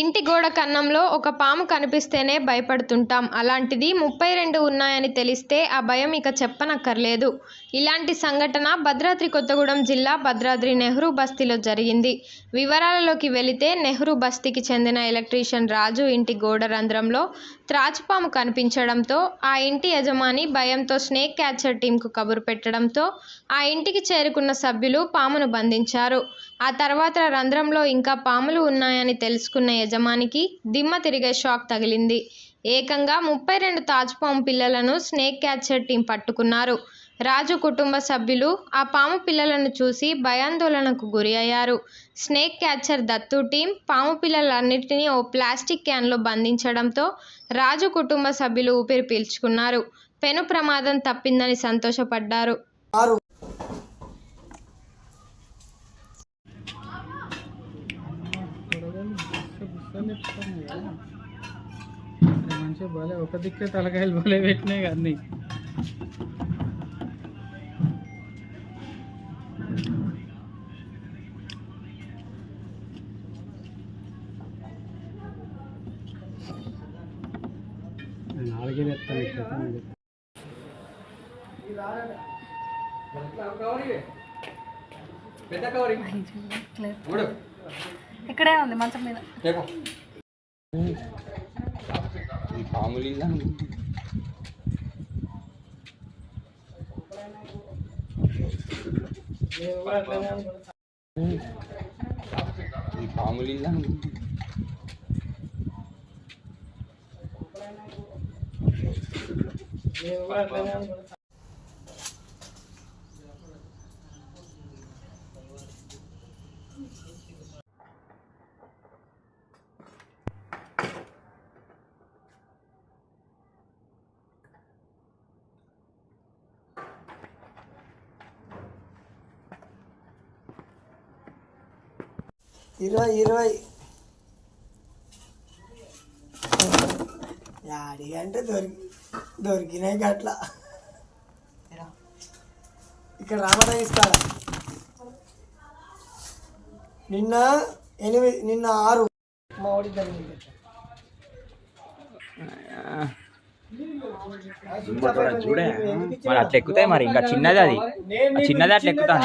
ఇంటి గోడ కన్నంలో ఒక పాము కనిపిస్తేనే భయపడుతుంటాం. అలాంటిది ముప్పై రెండు ఉన్నాయని తెలిస్తే ఆ భయం ఇక చెప్పనక్కర్లేదు. ఇలాంటి సంఘటన భద్రాద్రి కొత్తగూడెం జిల్లా భద్రాద్రి నెహ్రూ బస్తీలో జరిగింది. వివరాలలోకి వెళితే నెహ్రూ బస్తీకి చెందిన ఎలక్ట్రీషియన్ రాజు ఇంటి గోడ రంధ్రంలో త్రాచుపాము కనిపించడంతో ఆ ఇంటి యజమాని భయంతో స్నేక్ క్యాచర్ టీంకు కబురు పెట్టడంతో ఆ ఇంటికి చేరుకున్న సభ్యులు పామును బంధించారు. ఆ తర్వాత రంధ్రంలో ఇంకా పాములు ఉన్నాయని తెలుసుకున్న యజమానికి దిమ్మ తిరిగే షాక్ తగిలింది. ఏకంగా ముప్పై రెండు తాజ్పాము పిల్లలను స్నేక్ క్యాచర్ టీం పట్టుకున్నారు. రాజు కుటుంబ సభ్యులు ఆ పాము పిల్లలను చూసి భయాందోళనకు గురి అయ్యారు. స్నేక్ క్యాచర్ దత్తు టీం పాము పిల్లలన్నింటినీ ఓ ప్లాస్టిక్ క్యాన్లో బంధించడంతో రాజు కుటుంబ సభ్యులు ఊపిరి పీల్చుకున్నారు. పెను ప్రమాదం తప్పిందని సంతోషపడ్డారు. మంచిగా బాలే ఒక దిక్కే తలకాయలు బాలే పెట్టినాయి అన్ని నాలుగే ఇక్కడ ఇక్కడే ఉంది మంచం మీద. Pamulin lang. Pamulin lang. Pamulin lang. ఇరవై ఇరవై. యాడి అంటే దొరికి దొరికినాయి గట్ల. ఇక్కడ రామరాజు ఇస్తాడ? నిన్న ఎనిమిది నిన్న ఆరు. మా వాడి జరిగింది చూడే. మరి అట్లా ఎక్కుతాయి మరి. ఇంకా చిన్నది అది. చిన్నది అట్లా ఎక్కుతాను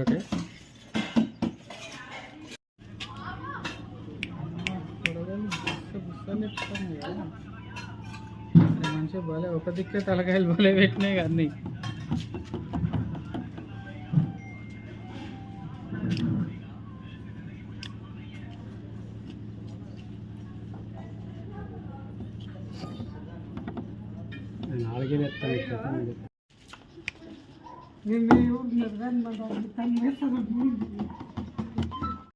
ఓకే మంచిగా బాలే ఒక దిక్కే తలకాయలు బాలే పెట్టినాయి Mimi, eu não vou dar uma